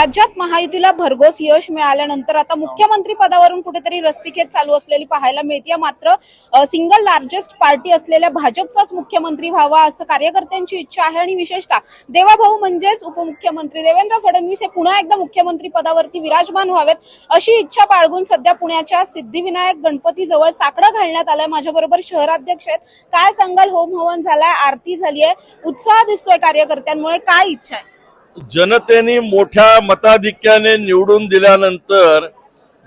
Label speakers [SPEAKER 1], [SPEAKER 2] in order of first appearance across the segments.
[SPEAKER 1] राज्यात महायुतीला भरघोस यश मिळाल्यानंतर आता मुख्यमंत्री पदावरून कुठेतरी रस्सीखेच चालू असलेली पाहायला मिळते. मात्र सिंगल लार्जेस्ट पार्टी असलेल्या भाजपचाच मुख्यमंत्री व्हावा असं कार्यकर्त्यांची इच्छा आहे आणि विशेषतः देवाभाऊ म्हणजेच उपमुख्यमंत्री देवेंद्र फडणवीस हे पुन्हा एकदा मुख्यमंत्री पदावरती विराजमान व्हावेत अशी इच्छा बाळगून सध्या पुण्याच्या सिद्धिविनायक गणपती जवळ साकडं घालण्यात आलंय. माझ्याबरोबर शहराध्यक्ष आहेत. काय सांगाल? होम हवन झालाय आरती झाली आहे उत्साह दिसतोय कार्यकर्त्यांमुळे. काय इच्छा आहे?
[SPEAKER 2] जनतेने मोठ्या मताधिक्याने निवडून दिल्यानंतर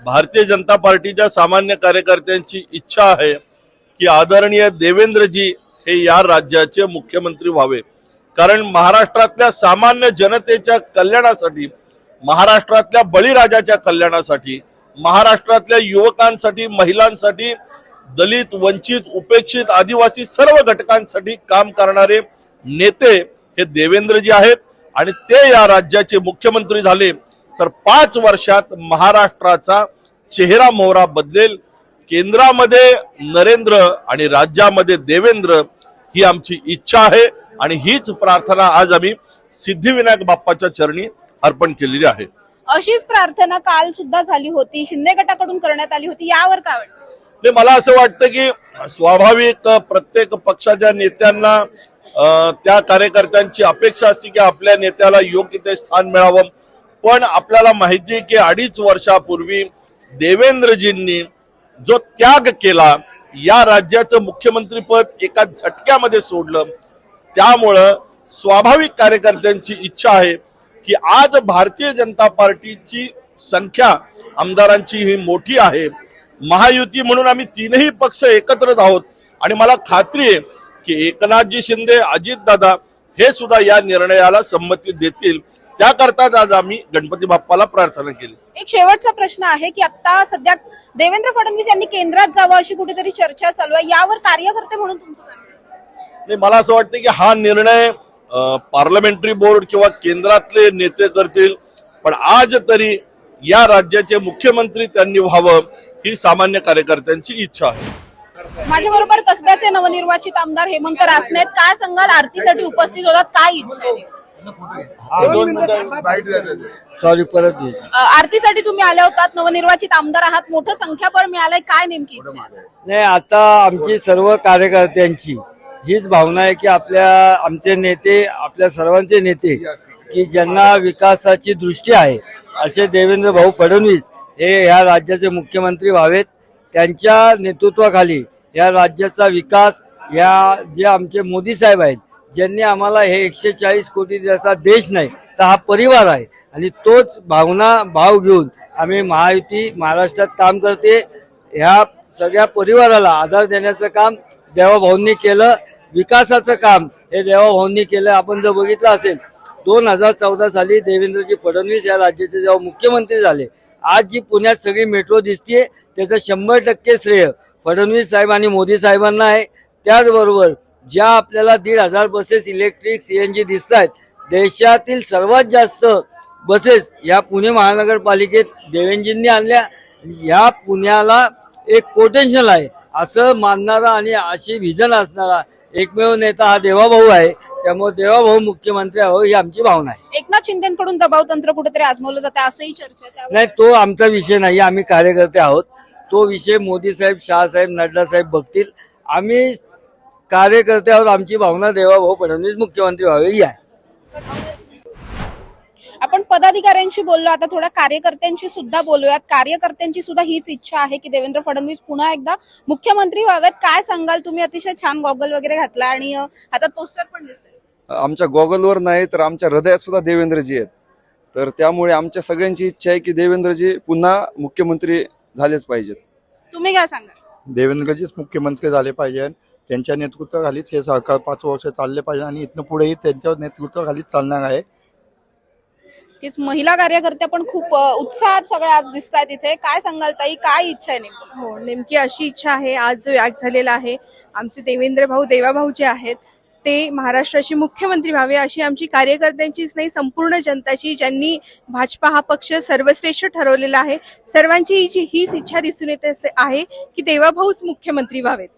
[SPEAKER 2] भारतीय जनता पार्टीच्या सामान्य कार्यकर्त्यांची इच्छा आहे की आदरणीय देवेंद्रजी हे या राज्याचे मुख्यमंत्री व्हावे. कारण महाराष्ट्रातल्या सामान्य जनतेच्या कल्याणासाठी महाराष्ट्रातल्या बळीराजाच्या कल्याणासाठी महाराष्ट्रातल्या युवकांसाठी महिलांसाठी दलित वंचित उपेक्षित आदिवासी सर्व घटकांसाठी काम करणारे नेते हे देवेंद्रजी आहेत. आणि ते या राज्याचे मुख्यमंत्री झाले तर पाच वर्षात महाराष्ट्राचा चेहरा मोहरा बदलेल. केंद्रामध्ये नरेंद्र आणि राज्यामध्ये देवेंद्र ही आमची इच्छा आहे आणि हीच प्रार्थना आज आम्ही सिद्धिविनायक बाप्पाच्या चरणी अर्पण केलेली आहे.
[SPEAKER 1] अशीच प्रार्थना काल सुद्धा झाली होती शिंदे गटाकडून करण्यात आली होती यावर काय वाटतं?
[SPEAKER 2] मला असं वाटतं की स्वाभाविक प्रत्येक पक्षाच्या नेत्यांना त्या कार्यकर्त्यांची अपेक्षा असते की आपल्या नेत्याला योग्य ते स्थान मिळावं. पण आपल्याला माहिती आहे की अडीच वर्षापूर्वी देवेंद्रजींनी जो त्याग केला या राज्याचं मुख्यमंत्रीपद एका झटक्यामध्ये सोडलं. त्यामुळं स्वाभाविक कार्यकर्त्यांची इच्छा आहे की आज भारतीय जनता पार्टीची संख्या आमदारांची ही मोठी आहे. महायुती म्हणून आम्ही तीनही पक्ष एकत्रच आहोत. आणि मला खात्री आहे की एकनाथजी शिंदे अजितदादा हे सुद्धा या निर्णयाला संमती देतील. त्याकरताच आज आम्ही गणपती बाप्पाला प्रार्थना केली.
[SPEAKER 1] एक शेवटचा प्रश्न आहे की आता सध्या देवेंद्र फडणवीस यांनी केंद्रात जावं अशी कुठेतरी चर्चा चालू आहे. यावर कार्यकर्ते म्हणून तुमचं काय मत?
[SPEAKER 2] नाही मला असं वाटतं की हा निर्णय पार्लमेंटरी बोर्ड किंवा केंद्रातले नेते करतील. पण आज तरी या राज्याचे मुख्यमंत्री त्यांनी व्हावं ही सामान्य कार्यकर्त्यांची इच्छा आहे.
[SPEAKER 1] माझ्या बरोबर कसब्याचे नवनिर्वाचित आमदार हेमंत रासने. काय सांगाल? आरतीसाठी उपस्थित होतात. काय इच्छा आहे?
[SPEAKER 3] सॉरी परत
[SPEAKER 1] आरतीसाठी तुम्ही आले होतात. नवनिर्वाचित आमदार आहात. मोठं संख्याबळ मिळालंय. काय नेमकी?
[SPEAKER 3] नाही आता आमची सर्व कार्यकर्त्यांची हीच भावना आहे की आपल्या आमचे नेते आपल्या सर्वांचे नेते की ज्यांना विकासाची दृष्टी आहे असे देवेंद्र भाऊ फडणवीस हे ह्या राज्याचे मुख्यमंत्री व्हावेत. त्यांच्या नेतृत्वाखाली या राज्याचा विकास या जे आमचे मोदी साहेब आहेत ज्यांनी आम्हाला हे एकशे चाळीस कोटी त्याचा देश नाही तर हा परिवार आहे. आणि तोच भावना भाव घेऊन आम्ही महायुती महाराष्ट्रात काम करते. ह्या सगळ्या परिवाराला आधार देण्याचं काम देवाभाऊंनी केलं. विकासाचं काम हे देवाभाऊंनी केलं. आपण जर बघितलं असेल दोन हजार चौदा साली देवेंद्रजी फडणवीस या राज्याचे जेव्हा मुख्यमंत्री झाले आज जी पुण्यात सगळी मेट्रो दिसतीये त्याचं शंभर टक्के श्रेय फडणवीस साहेब आणि मोदी साहेबांना आहे. त्याचबरोबर ज्या आपल्याला दीड हजार बसेस इलेक्ट्रिक सीएनजी दिसत आहेत देशातील सर्वात जास्त बसेस या पुणे महानगरपालिकेत देवेंजींनी आणल्या. या पुण्याला एक पोटेन्शियल आहे असं मानणारा आणि अशी व्हिजन असणारा एकमेव नेता हा देवाभाऊ आहे. त्यामुळे देवाभाऊ मुख्यमंत्री व्हावं ही आमची भावना आहे.
[SPEAKER 1] एकनाथ शिंदेकडून दबाव तंत्र कुठेतरी आजमावलं जाते असंही चर्चा आहे
[SPEAKER 3] नाही तो आमचा विषय नाही आम्ही कार्यकर्ते आहोत. तो विषय मोदी साहेब शहासाहेब नड्डा साहेब बघतील. आम्ही कार्यकर्ते आहोत आमची भावना देवाभाऊ फडणवीस मुख्यमंत्री व्हावे ही आहे.
[SPEAKER 1] आपण पदाधिकाऱ्यांशी बोललो आता थोड्या कार्यकर्त्यांशी सुद्धा बोलूयात. कार्यकर्त्यांची सुद्धा हीच इच्छा आहे की देवेंद्र फडणवीस पुन्हा एकदा मुख्यमंत्री व्हावेत. काय सांगाल तुम्ही? अतिशय छान गॉगल वगैरे घातला आणि हातात पोस्टर पण दिसतंय.
[SPEAKER 4] आमच्या गॉगलवर नाही तर आमच्या हृदयात सुद्धा देवेंद्रजी आहेत. तर त्यामुळे आमच्या सगळ्यांची इच्छा आहे की देवेंद्रजी पुन्हा मुख्यमंत्री झालेच पाहिजेत.
[SPEAKER 1] तुम्ही काय सांगाल?
[SPEAKER 5] देवेंद्रजीच मुख्यमंत्री झाले पाहिजे. त्यांच्या नेतृत्वाखालीच हे सरकार पाच वर्ष चालले पाहिजे आणि इथनं पुढेही त्यांच्या नेतृत्वाखालीच चालणार आहे.
[SPEAKER 1] की महिला कार्यकर्त्या पण खूप अ, उत्साहात सगळ्या आज दिसत आहेत इथे. काय सांगाल ताई? काय इच्छा आहे नेमकी?
[SPEAKER 6] हो नेमकी अशी इच्छा आहे. आज जो याग झालेला आहे आमचे देवेंद्र भाऊ देवाभाऊ जे आहेत ते महाराष्ट्राचे मुख्यमंत्री व्हावे अशी आमची कार्यकर्त्यांचीच नाही संपूर्ण जनताची ज्यांनी भाजपा हा पक्ष सर्वश्रेष्ठ ठरवलेला आहे. सर्वांची जी हीच इच्छा दिसून येते आहे की देवाभाऊच मुख्यमंत्री व्हावेत.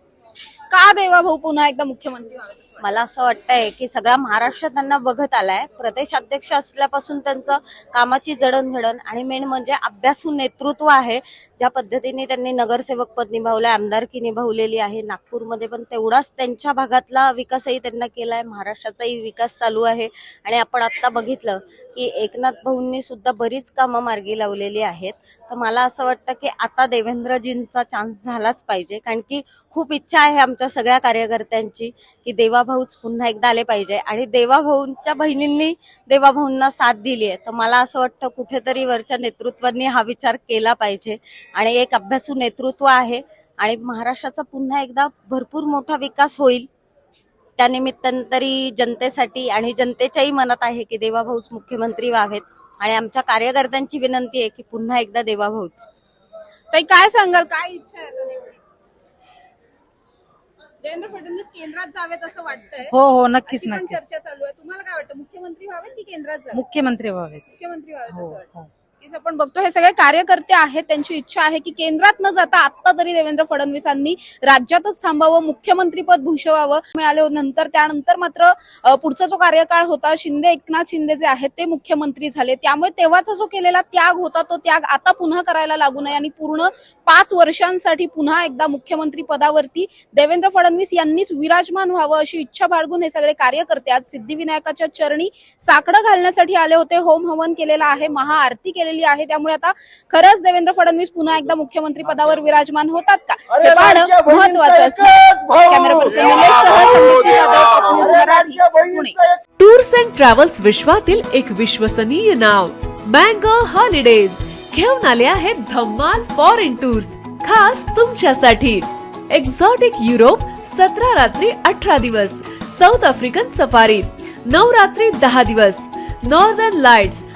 [SPEAKER 1] का देवाभाऊ पुन्हा एकदा मुख्यमंत्री व्हावे असं
[SPEAKER 7] मला असं वाटतंय की सगळा महाराष्ट्र त्यांना बघत आलाय. प्रदेश अध्यक्ष असल्यापासून त्यांचं कामाची जडणघडण आणि मेन म्हणजे अभ्यासू नेतृत्व आहे. ज्या पद्धतीने त्यांनी नगरसेवक पद निभावलंय आमदारकी निभावलेली आहे. नागपूरमध्ये पण तेवढाच त्यांच्या भागातला विकासही त्यांना केलाय. महाराष्ट्राचाही विकास चालू आहे. आणि आपण आता बघितलं की एकनाथ भाऊंनी सुद्धा बरीच कामं मार्गी लावलेली आहेत. तर मला असं वाटतं की आता देवेंद्रजींचा चान्स झालाच पाहिजे. कारण की खूप इच्छा आहे आमच्या सगळ्या कार्यकर्त्यांची की देवाभाऊच पुन्हा एकदा आले पाहिजे. आणि देवाभाऊंच्या बहिणींनी देवाभाऊंना साथ दिली आहे तर मला असं वाटतं कुठेतरी वरच्या नेतृत्वांनी हा विचार केला पाहिजे. आणि एक अभ्यासू नेतृत्व आहे. आणि महाराष्ट्राचा पुन्हा एकदा भरपूर मोठा विकास होईल. त्यानिमित्तानं तरी जनतेसाठी आणि जनतेच्याही मनात आहे की देवाभाऊच मुख्यमंत्री व्हावेत. आणि आमच्या कार्यकर्त्यांची विनंती आहे की पुन्हा एकदा देवाभाऊच.
[SPEAKER 1] ताई काय सांगाल? काय इच्छा आहे देवेंद्र फडणवीस केंद्रात जावेत असं वाटतंय.
[SPEAKER 8] हो हो नक्कीच
[SPEAKER 1] अशी पण
[SPEAKER 8] नक्कीच
[SPEAKER 1] चर्चा चालू आहे. तुम्हाला काय वाटतं? मुख्यमंत्री व्हावेत की केंद्रात जावेत?
[SPEAKER 8] मुख्यमंत्री व्हावेत.
[SPEAKER 1] मुख्यमंत्री व्हावेत
[SPEAKER 8] हो
[SPEAKER 1] असं वाटतं
[SPEAKER 8] हो.
[SPEAKER 1] नक्कीच आपण बघतो हे सगळे कार्यकर्ते आहेत त्यांची इच्छा आहे की केंद्रात न जाता आता तरी देवेंद्र फडणवीसांनी राज्यातच थांबावं मुख्यमंत्रीपद भूषवावं मिळाले. नंतर त्यानंतर मात्र पुढचा जो कार्यकाळ होता शिंदे एकनाथ शिंदे जे आहेत ते मुख्यमंत्री झाले. त्यामुळे तेव्हाचा जो केलेला त्याग होता तो त्याग आता पुन्हा करायला लागू नये आणि पूर्ण पाच वर्षांसाठी पुन्हा एकदा मुख्यमंत्री पदावरती देवेंद्र फडणवीस यांनीच विराजमान व्हावं अशी इच्छा बाळगून हे सगळे कार्यकर्ते आज सिद्धिविनायकाच्या चरणी साकडं घालण्यासाठी आले होते. होम हवन केलेलं आहे महाआरती केलेली आहे. त्यामुळे आता खरंच देवेंद्र फडणवीस पुन्हा एकदा मुख्यमंत्री पदावर विराजमान होतात का? हे पाहणं महत्वाचं camera person
[SPEAKER 9] tours and travels विश्वातील एक विश्वसनीय नाव मँगो हॉलिडेज. घेऊन आले आहेत धम्माल फॉरेन टूर्स खास तुमच्यासाठी. एक्झॉटिक युरोप सतरा रात्री अठरा दिवस. साऊथ आफ्रिकन सफारी नऊ रात्री दहा दिवस. नॉर्दर्न लाइट्स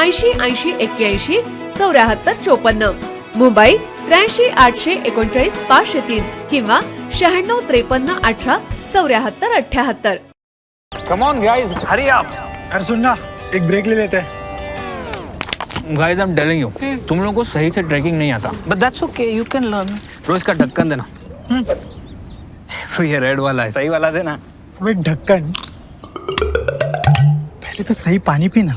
[SPEAKER 9] ऐंशी ऐंशी एक्क्याऐंशी चौऱ्याहत्तर चोपन्न. मुंबई त्र्याऐंशी आठशे एकोणचाळीस पाचशे तीन किंवा शहाण्णव त्रेपन्न अठरा चौऱ्याहत्तर अठ्याहत्तर.
[SPEAKER 10] Come on guys hurry up
[SPEAKER 11] अरे सुन ना एक ब्रेक ले लेते. हैं
[SPEAKER 10] guys I am telling you तुम लोगों को सही से ट्रैकिंग नहीं आता. But that's okay you can learn रोज का ढक्कन देना. तो ये रेड वाला है सही वाला देना.
[SPEAKER 11] अबे ढक्कन पहले तो सही पानी पीना.